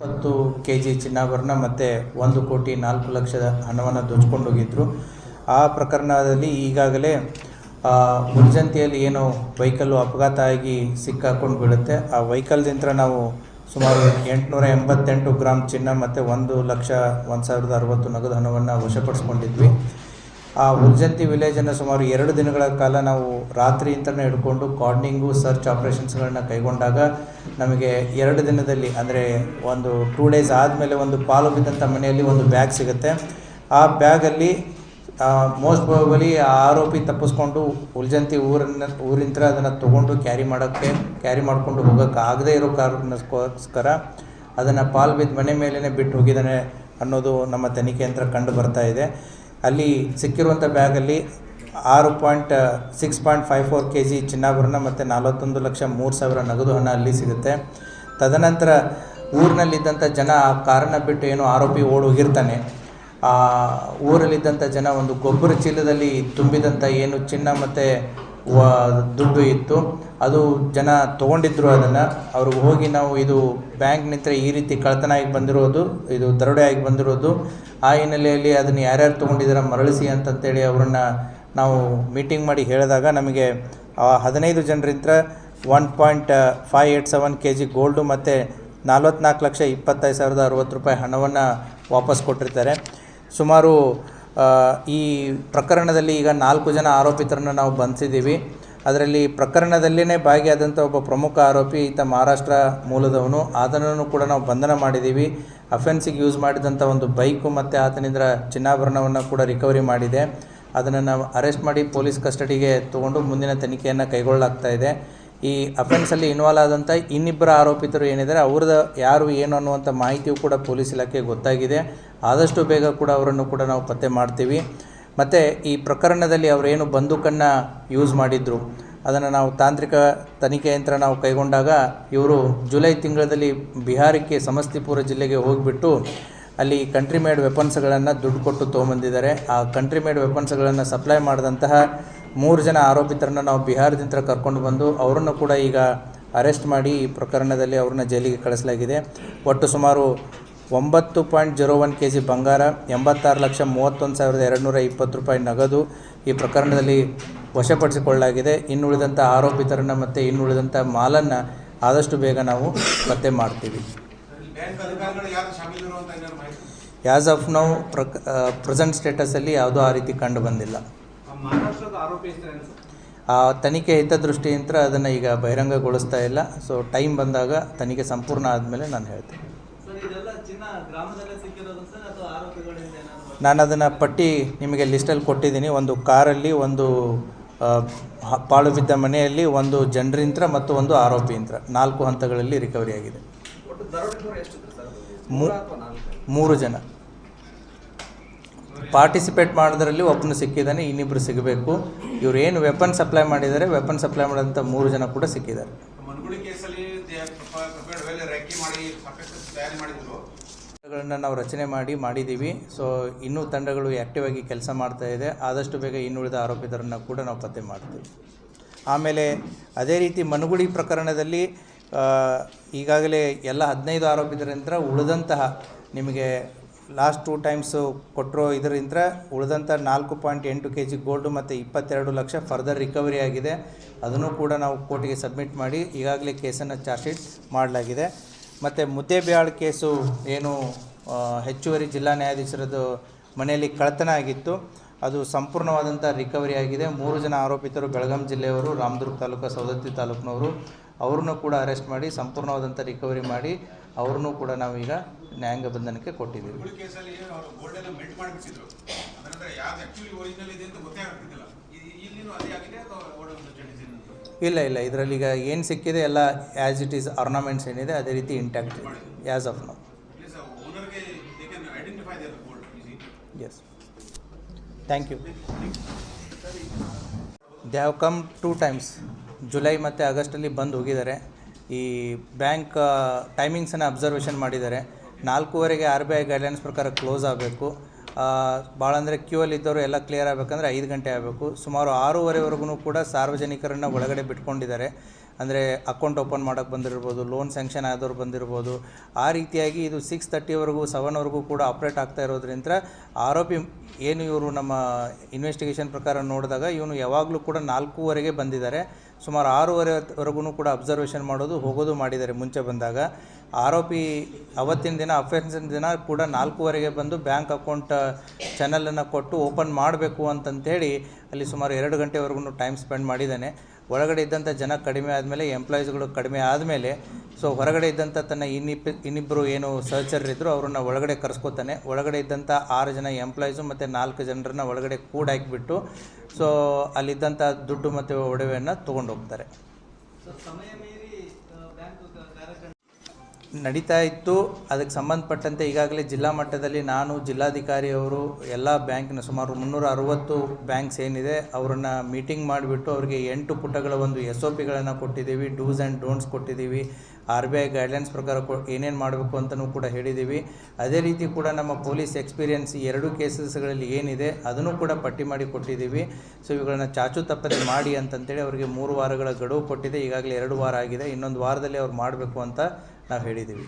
ಇಪ್ಪತ್ತು K G ಚಿನ್ನಾಭರಣ ಮತ್ತು ಒಂದು ಕೋಟಿ ನಾಲ್ಕು ಲಕ್ಷದ ಹಣವನ್ನು ದೋಚ್ಕೊಂಡೋಗಿದ್ದರು ಆ ಪ್ರಕರಣದಲ್ಲಿ ಈಗಾಗಲೇ ಆ, ಮುರ್ಜಂತಿಯಲ್ಲಿ ಏನು ವೆಹಿಕಲ್ಲು ಅಪಘಾತ ಆಗಿ ಸಿಕ್ಕಾಕೊಂಡು ಬೀಳುತ್ತೆ ಆ ವೆಹಿಕಲ್ದಿಂದ ನಾವು ಸುಮಾರು ಎಂಟುನೂರ ಎಂಬತ್ತೆಂಟು ಗ್ರಾಮ್ ಚಿನ್ನ ಮತ್ತು ಒಂದು ಲಕ್ಷ ಒಂದು ಸಾವಿರದ ಅರವತ್ತು ನಗದು ಹಣವನ್ನು ವಶಪಡಿಸ್ಕೊಂಡಿದ್ವಿ. ಆ ಉರ್ಜಂತಿ ವಿಲೇಜನ್ನು ಸುಮಾರು ಎರಡು ದಿನಗಳ ಕಾಲ ನಾವು ರಾತ್ರಿ ರಾತ್ರಿಯಿಂದಲೇ ಹಿಡ್ಕೊಂಡು ಕಾರ್ನಿಂಗು, ಸರ್ಚ್ ಆಪ್ರೇಷನ್ಸ್ಗಳನ್ನ ಕೈಗೊಂಡಾಗ ನಮಗೆ ಎರಡು ದಿನದಲ್ಲಿ, ಅಂದರೆ ಒಂದು ಟೂ ಡೇಸ್ ಆದಮೇಲೆ ಒಂದು ಪಾಲು ಬಿದ್ದಂಥ ಮನೆಯಲ್ಲಿ ಒಂದು ಬ್ಯಾಗ್ ಸಿಗುತ್ತೆ. ಆ ಬ್ಯಾಗಲ್ಲಿ ಮೋಸ್ಟ್ ಪ್ರಾಬಲಿ ಆ ಆರೋಪಿ ತಪ್ಪಿಸ್ಕೊಂಡು ಉಲ್ಜಂತಿ ಊರನ್ನ, ಊರಿಂತ್ರ ಅದನ್ನು ತೊಗೊಂಡು ಕ್ಯಾರಿ ಮಾಡೋಕ್ಕೆ, ಕ್ಯಾರಿ ಮಾಡಿಕೊಂಡು ಹೋಗೋಕ್ಕೆ ಆಗದೇ ಇರೋ ಕಾರಣಕ್ಕೋಸ್ಕರ ಅದನ್ನು ಪಾಲ್ ಬಿದ್ದ ಮನೆ ಮೇಲೇ ಬಿಟ್ಟು ಹೋಗಿದ್ದಾನೆ ಅನ್ನೋದು ನಮ್ಮ ತನಿಖೆ ಯಂತ್ರ ಕಂಡು ಬರ್ತಾ ಇದೆ. ಅಲ್ಲಿ ಸಿಕ್ಕಿರುವಂಥ ಬ್ಯಾಗಲ್ಲಿ ಆರು point six point five four K G ಚಿನ್ನಾಭರಣ ಮತ್ತು ನಲವತ್ತೊಂದು ಲಕ್ಷ ಮೂರು ಸಾವಿರ ನಗದು ಹಣ ಅಲ್ಲಿ ಸಿಗುತ್ತೆ. ತದನಂತರ ಊರಿನಲ್ಲಿದ್ದಂಥ ಜನ ಆ ಕಾರನ್ನು ಬಿಟ್ಟು ಏನು ಆರೋಪಿ ಓಡಿ ಹೋಗಿರ್ತಾನೆ. ಆ ಊರಲ್ಲಿದ್ದಂಥ ಜನ ಒಂದು ಗೊಬ್ಬರ ಚೀಲದಲ್ಲಿ ತುಂಬಿದಂಥ ಏನು ಚಿನ್ನ ಮತ್ತು ದುಡ್ಡು ಇತ್ತು. ಅದು ಜನ ತೊಗೊಂಡಿದ್ರು ಅದನ್ನು. ಅವ್ರಿಗೆ ಹೋಗಿ ನಾವು ಇದು ಬ್ಯಾಂಕ್ ನಿಂತ ಈ ರೀತಿ ಕಳ್ತನ ಆಗಿ ಬಂದಿರೋದು, ಇದು ದರೋಡೆ ಆಗಿ ಬಂದಿರೋದು. ಆ ಹಿನ್ನೆಲೆಯಲ್ಲಿ ಅದನ್ನು ಯಾರ್ಯಾರು ತೊಗೊಂಡಿದ್ದೀರ ಮರಳಿಸಿ ಅಂತಂತೇಳಿ ಅವ್ರನ್ನ ನಾವು ಮೀಟಿಂಗ್ ಮಾಡಿ ಹೇಳಿದಾಗ ನಮಗೆ ಹದಿನೈದು ಜನರಿಂದ one point five eight seven K G gold ಮತ್ತು ನಲ್ವತ್ನಾಲ್ಕು ಲಕ್ಷ ಇಪ್ಪತ್ತೈದು ಸಾವಿರದ ಅರುವತ್ತು ರೂಪಾಯಿ ಹಣವನ್ನು ವಾಪಸ್ ಕೊಟ್ಟಿರ್ತಾರೆ. ಸುಮಾರು ಈ ಪ್ರಕರಣದಲ್ಲಿ ಈಗ ನಾಲ್ಕು ಜನ ಆರೋಪಿತರನ್ನು ನಾವು ಬಂಧಿಸಿದ್ದೀವಿ ಅದರಲ್ಲಿ ಪ್ರಕರಣದಲ್ಲಿನೇ ಭಾಗಿಯಾದಂಥ ಒಬ್ಬ ಪ್ರಮುಖ ಆರೋಪಿ ಈತ ಮಹಾರಾಷ್ಟ್ರ ಮೂಲದವನು. ಆತನನ್ನು ಕೂಡ ನಾವು ಬಂಧನ ಮಾಡಿದ್ದೀವಿ. ಅಫೆನ್ಸಿಗೆ ಯೂಸ್ ಮಾಡಿದಂಥ ಒಂದು ಬೈಕು ಮತ್ತು ಆತನಿಂದ ಚಿನ್ನಾಭರಣವನ್ನು ಕೂಡ ರಿಕವರಿ ಮಾಡಿದೆ. ಅದನ್ನು ನಾವು ಅರೆಸ್ಟ್ ಮಾಡಿ ಪೊಲೀಸ್ ಕಸ್ಟಡಿಗೆ ತೊಗೊಂಡು ಮುಂದಿನ ತನಿಖೆಯನ್ನು ಕೈಗೊಳ್ಳಲಾಗ್ತಾ ಇದೆ. ಈ ಅಫೆನ್ಸಲ್ಲಿ ಇನ್ವಾಲ್ವ್ ಆದಂಥ ಇನ್ನಿಬ್ಬರು ಆರೋಪಿತರು ಏನಿದ್ದಾರೆ ಅವ್ರದ್ದು ಯಾರು ಏನು ಅನ್ನುವಂಥ ಮಾಹಿತಿಯು ಕೂಡ ಪೊಲೀಸ್ ಇಲಾಖೆಗೆ ಗೊತ್ತಾಗಿದೆ. ಆದಷ್ಟು ಬೇಗ ಕೂಡ ಅವರನ್ನು ಕೂಡ ನಾವು ಪತ್ತೆ ಮಾಡ್ತೀವಿ. ಮತ್ತು ಈ ಪ್ರಕರಣದಲ್ಲಿ ಅವರೇನು ಬಂದೂಕನ್ನು ಯೂಸ್ ಮಾಡಿದ್ರು, ಅದನ್ನು ನಾವು ತಾಂತ್ರಿಕ ತನಿಖೆ ಯಂತ್ರ ನಾವು ಕೈಗೊಂಡಾಗ ಇವರು ಜುಲೈ ತಿಂಗಳಲ್ಲಿ ಬಿಹಾರಕ್ಕೆ ಸಮಸ್ತಿಪುರ ಜಿಲ್ಲೆಗೆ ಹೋಗಿಬಿಟ್ಟು ಅಲ್ಲಿ ಕಂಟ್ರಿ ಮೇಡ್ ವೆಪನ್ಸ್ಗಳನ್ನು ದುಡ್ಡು ಕೊಟ್ಟು ತೊಗೊಂಬಂದಿದ್ದಾರೆ. ಆ ಕಂಟ್ರಿ ಮೇಡ್ ವೆಪನ್ಸ್ಗಳನ್ನು ಸಪ್ಲೈ ಮಾಡಿದಂತಹ ಮೂರು ಜನ ಆರೋಪಿತರನ್ನು ನಾವು ಬಿಹಾರದಿಂದ ಕರ್ಕೊಂಡು ಬಂದು ಅವರನ್ನು ಕೂಡ ಈಗ ಅರೆಸ್ಟ್ ಮಾಡಿ ಈ ಪ್ರಕರಣದಲ್ಲಿ ಅವ್ರನ್ನ ಜೈಲಿಗೆ ಕಳಿಸಲಾಗಿದೆ. ಒಟ್ಟು ಸುಮಾರು ಒಂಬತ್ತು point zero one K G ಬಂಗಾರ, ಎಂಬತ್ತಾರು ಲಕ್ಷ ಮೂವತ್ತೊಂದು ಸಾವಿರದ ಎರಡು ನೂರ ಇಪ್ಪತ್ತು ರೂಪಾಯಿ ನಗದು ಈ ಪ್ರಕರಣದಲ್ಲಿ ವಶಪಡಿಸಿಕೊಳ್ಳಲಾಗಿದೆ. ಇನ್ನುಳಿದಂಥ ಆರೋಪಿತರನ್ನು ಮತ್ತು ಇನ್ನುಳಿದಂಥ ಮಾಲನ್ನು ಆದಷ್ಟು ಬೇಗ ನಾವು ಪತ್ತೆ ಮಾಡ್ತೀವಿ. ಆ್ಯಸ್ ಆಫ್ ನೌ ಪ್ರಕ್ ಪ್ರೆಸೆಂಟ್ ಸ್ಟೇಟಸಲ್ಲಿ ಯಾವುದೂ ಆ ರೀತಿ ಕಂಡು ಬಂದಿಲ್ಲ. ಆ ತನಿಖೆ ಹಿತದೃಷ್ಟಿಯಿಂದ ಅದನ್ನು ಈಗ ಬಹಿರಂಗಗೊಳಿಸ್ತಾ ಇಲ್ಲ. ಸೊ ಟೈಮ್ ಬಂದಾಗ ತನಿಖೆ ಸಂಪೂರ್ಣ ಆದಮೇಲೆ ನಾನು ಹೇಳ್ತೀನಿ. ನಾನು ಅದನ್ನು ಪಟ್ಟಿ ನಿಮಗೆ ಲಿಸ್ಟಲ್ಲಿ ಕೊಟ್ಟಿದ್ದೀನಿ. ಒಂದು ಕಾರಲ್ಲಿ ಒಂದು ಪಾಳು ಬಿದ್ದ ಮನೆಯಲ್ಲಿ ಒಂದು ಜನರಿಂತ್ರ ಮತ್ತು ಒಂದು ಆರೋಪಿಯಿಂದ ನಾಲ್ಕು ಹಂತಗಳಲ್ಲಿ ರಿಕವರಿ ಆಗಿದೆ. ಮೂರು ಜನ. ಪಾರ್ಟಿಸಿಪೇಟ್ ಮಾಡೋದ್ರಲ್ಲಿ ಒಬ್ಬನು ಸಿಕ್ಕಿದ್ದಾನೆ ಇನ್ನಿಬ್ಬರು ಸಿಗಬೇಕು. ಇವ್ರು ಏನು ವೆಪನ್ ಸಪ್ಲೈ ಮಾಡಿದ್ದಾರೆ ವೆಪನ್ ಸಪ್ಲೈ ಮಾಡಿದಂಥ ಮೂರು ಜನ ಕೂಡ ಸಿಕ್ಕಿದ್ದಾರೆ. ತಂಡಗಳನ್ನು ನಾವು ರಚನೆ ಮಾಡಿ ಮಾಡಿದ್ದೀವಿ ಸೊ ಇನ್ನೂ ತಂಡಗಳು ಆ್ಯಕ್ಟಿವ್ ಆಗಿ ಕೆಲಸ ಮಾಡ್ತಾ ಇದೆ. ಆದಷ್ಟು ಬೇಗ ಇನ್ನುಳಿದ ಆರೋಪಿತರನ್ನು ಕೂಡ ನಾವು ಪತ್ತೆ ಮಾಡ್ತೀವಿ. ಆಮೇಲೆ ಅದೇ ರೀತಿ ಮನುಗುಳಿ ಪ್ರಕರಣದಲ್ಲಿ ಈಗಾಗಲೇ ಎಲ್ಲ ಹದಿನೈದು ಆರೋಪಿತರಿಂದ ಉಳಿದಂತಹ ನಿಮಗೆ ಲಾಸ್ಟ್ ಟೂ ಟೈಮ್ಸು ಕೊಟ್ಟಿರೋ ಇದರಿಂದ ಉಳಿದಂಥ ನಾಲ್ಕು ಪಾಯಿಂಟ್ ಎಂಟು ಕೆ ಜಿ ಗೋಲ್ಡು ಮತ್ತು ಇಪ್ಪತ್ತೆರಡು ಲಕ್ಷ ಫರ್ದರ್ ರಿಕವರಿ ಆಗಿದೆ. ಅದನ್ನು ಕೂಡ ನಾವು ಕೋರ್ಟಿಗೆ ಸಬ್ಮಿಟ್ ಮಾಡಿ ಈಗಾಗಲೇ ಕೇಸನ್ನು ಚಾರ್ಜ್ ಶೀಟ್ ಮಾಡಲಾಗಿದೆ. ಮತ್ತು ಮುದ್ದೇಬ್ಯಾಳ್ ಕೇಸು ಏನು ಹೆಚ್ಚುವರಿ ಜಿಲ್ಲಾ ನ್ಯಾಯಾಧೀಶರದ್ದು ಮನೆಯಲ್ಲಿ ಕಳ್ಳತನ ಆಗಿತ್ತು. ಅದು ಸಂಪೂರ್ಣವಾದಂಥ ರಿಕವರಿ ಆಗಿದೆ. ಮೂರು ಜನ ಆರೋಪಿತರು ಬೆಳಗಾಂ ಜಿಲ್ಲೆಯವರು ರಾಮದುರ್ಗ ತಾಲೂಕು ಸವದತ್ತಿ ತಾಲೂಕಿನವರು. ಅವ್ರನ್ನೂ ಕೂಡ ಅರೆಸ್ಟ್ ಮಾಡಿ ಸಂಪೂರ್ಣವಾದಂಥ ರಿಕವರಿ ಮಾಡಿ ಅವ್ರನ್ನೂ ಕೂಡ ನಾವೀಗ ನ್ಯಾಯಾಂಗ ಬಂಧನಕ್ಕೆ ಕೊಟ್ಟಿದ್ದೀವಿ. ಇಲ್ಲ ಇಲ್ಲ. ಇದರಲ್ಲಿ ಈಗ ಏನು ಸಿಕ್ಕಿದೆ ಎಲ್ಲ ಆ್ಯಸ್ ಇಟ್ ಈಸ್ ಆರ್ನಮೆಂಟ್ಸ್ ಏನಿದೆ ಅದೇ ರೀತಿ ಇಂಟ್ಯಾಕ್ಟ್ ಇದೆ. As of now yes thank you they have come two times July ಮತ್ತು ಆಗಸ್ಟಲ್ಲಿ ಬಂದು ಹೋಗಿದ್ದಾರೆ. ಈ ಬ್ಯಾಂಕ್ ಟೈಮಿಂಗ್ಸನ್ನು ಅಬ್ಸರ್ವೇಷನ್ ಮಾಡಿದ್ದಾರೆ. ನಾಲ್ಕೂವರೆಗೆ ಆರ್ ಬಿ ಐ ಗೈಡ್ಲೈನ್ಸ್ ಪ್ರಕಾರ ಕ್ಲೋಸ್ ಆಗಬೇಕು. ಭಾಳ ಅಂದರೆ ಕ್ಯೂ ಅಲ್ಲಿ ಇದ್ದವರು ಎಲ್ಲ ಕ್ಲಿಯರ್ ಆಗಬೇಕಂದ್ರೆ ಐದು ಗಂಟೆ ಆಗಬೇಕು. ಸುಮಾರು ಆರೂವರೆವರೆಗೂ ಕೂಡ ಸಾರ್ವಜನಿಕರನ್ನು ಒಳಗಡೆ ಬಿಟ್ಕೊಂಡಿದ್ದಾರೆ. ಅಂದರೆ ಅಕೌಂಟ್ ಓಪನ್ ಮಾಡೋಕ್ಕೆ ಬಂದಿರ್ಬೋದು ಲೋನ್ ಸ್ಯಾಂಕ್ಷನ್ ಆದವ್ರು ಬಂದಿರ್ಬೋದು. ಆ ರೀತಿಯಾಗಿ ಇದು ಸಿಕ್ಸ್ ತರ್ಟಿವರೆಗೂ ಸೆವೆನ್ವರೆಗೂ ಕೂಡ ಆಪ್ರೇಟ್ ಆಗ್ತಾ ಇರೋದ್ರಿಂದ ಆರೋಪಿ ಏನು ಇವರು ನಮ್ಮ ಇನ್ವೆಸ್ಟಿಗೇಷನ್ ಪ್ರಕಾರ ನೋಡಿದಾಗ ಇವನು ಯಾವಾಗಲೂ ಕೂಡ ನಾಲ್ಕೂವರೆಗೆ ಬಂದಿದ್ದಾರೆ. ಸುಮಾರು ಆರೂವರೆವರೆಗೂ ಕೂಡ ಅಬ್ಸರ್ವೇಷನ್ ಮಾಡೋದು, ಹೋಗೋದು ಮಾಡಿದ್ದಾರೆ ಮುಂಚೆ ಬಂದಾಗ. ಆರೋಪಿ ಅವತ್ತಿನ ದಿನ, ಅಫೆನ್ಸಿನ ದಿನ ಕೂಡ ನಾಲ್ಕೂವರೆಗೆ ಬಂದು ಬ್ಯಾಂಕ್ ಅಕೌಂಟ್ ಚಾನಲನ್ನು ಕೊಟ್ಟು ಓಪನ್ ಮಾಡಬೇಕು ಅಂತಂತೇಳಿ ಅಲ್ಲಿ ಸುಮಾರು ಎರಡು ಗಂಟೆವರೆಗೂ ಟೈಮ್ ಸ್ಪೆಂಡ್ ಮಾಡಿದ್ದಾನೆ. ಒಳಗಡೆ ಇದ್ದಂಥ ಜನ ಕಡಿಮೆ ಆದಮೇಲೆ, ಎಂಪ್ಲಾಯೀಸ್ಗಳು ಕಡಿಮೆ ಆದಮೇಲೆ, ಸೊ ಹೊರಗಡೆ ಇದ್ದಂಥ ತನ್ನ ಇನ್ನಿಪ್ ಇನ್ನಿಬ್ಬರು ಏನು ಸಹಚರರಿದ್ದರು ಅವ್ರನ್ನ ಒಳಗಡೆ ಕರೆಸ್ಕೊತಾನೆ. ಒಳಗಡೆ ಇದ್ದಂಥ ಆರು ಜನ ಎಂಪ್ಲಾಯೀಸು ಮತ್ತು ನಾಲ್ಕು ಜನರನ್ನ ಒಳಗಡೆ ಕೂಡಾಕಿಬಿಟ್ಟು, ಸೊ ಅಲ್ಲಿದ್ದಂಥ ದುಡ್ಡು ಮತ್ತು ಒಡವೆಯನ್ನು ತೊಗೊಂಡು ಹೋಗ್ತಾರೆ ಸೊ ಸಮಯ ಮೀರಿ ಬ್ಯಾಂಕ್ ಕಾರ್ಯಕ್ರಮ ನಡೀತಾ ಇತ್ತು. ಅದಕ್ಕೆ ಸಂಬಂಧಪಟ್ಟಂತೆ ಈಗಾಗಲೇ ಜಿಲ್ಲಾ ಮಟ್ಟದಲ್ಲಿ ನಾನು ಜಿಲ್ಲಾಧಿಕಾರಿಯವರು ಎಲ್ಲ ಬ್ಯಾಂಕ್ನ ಸುಮಾರು ಮುನ್ನೂರ ಅರವತ್ತು ಬ್ಯಾಂಕ್ಸ್ ಏನಿದೆ ಅವರನ್ನು ಮೀಟಿಂಗ್ ಮಾಡಿಬಿಟ್ಟು ಅವರಿಗೆ ಎಂಟು ಪುಟಗಳ ಒಂದು ಎಸ್ ಒ ಪಿಗಳನ್ನು ಕೊಟ್ಟಿದ್ದೀವಿ, ಡೂಸ್ ಆ್ಯಂಡ್ ಡೋಂಟ್ಸ್ ಕೊಟ್ಟಿದ್ದೀವಿ, ಆರ್ ಬಿ ಐ ಗೈಡ್ಲೈನ್ಸ್ ಪ್ರಕಾರ ಕೊ, ಏನೇನು ಮಾಡಬೇಕು ಅಂತಲೂ ಕೂಡ ಹೇಳಿದ್ದೀವಿ. ಅದೇ ರೀತಿ ಕೂಡ ನಮ್ಮ ಪೊಲೀಸ್ ಎಕ್ಸ್ಪೀರಿಯನ್ಸ್ ಎರಡು ಕೇಸಸ್ಗಳಲ್ಲಿ ಏನಿದೆ ಅದನ್ನು ಕೂಡ ಪಟ್ಟಿ ಮಾಡಿ ಕೊಟ್ಟಿದ್ದೀವಿ. ಸೊ ಇವುಗಳನ್ನ ಚಾಚು ತಪ್ಪದೆ ಮಾಡಿ ಅಂತಂತೇಳಿ ಅವರಿಗೆ ಮೂರು ವಾರಗಳ ಗಡುವು ಕೊಟ್ಟಿದೆ. ಈಗಾಗಲೇ ಎರಡು ವಾರ ಆಗಿದೆ. ಇನ್ನೊಂದು ವಾರದಲ್ಲಿ ಅವ್ರು ಮಾಡಬೇಕು ಅಂತ ನಾವು ಹೇಳಿದ್ದೀವಿ.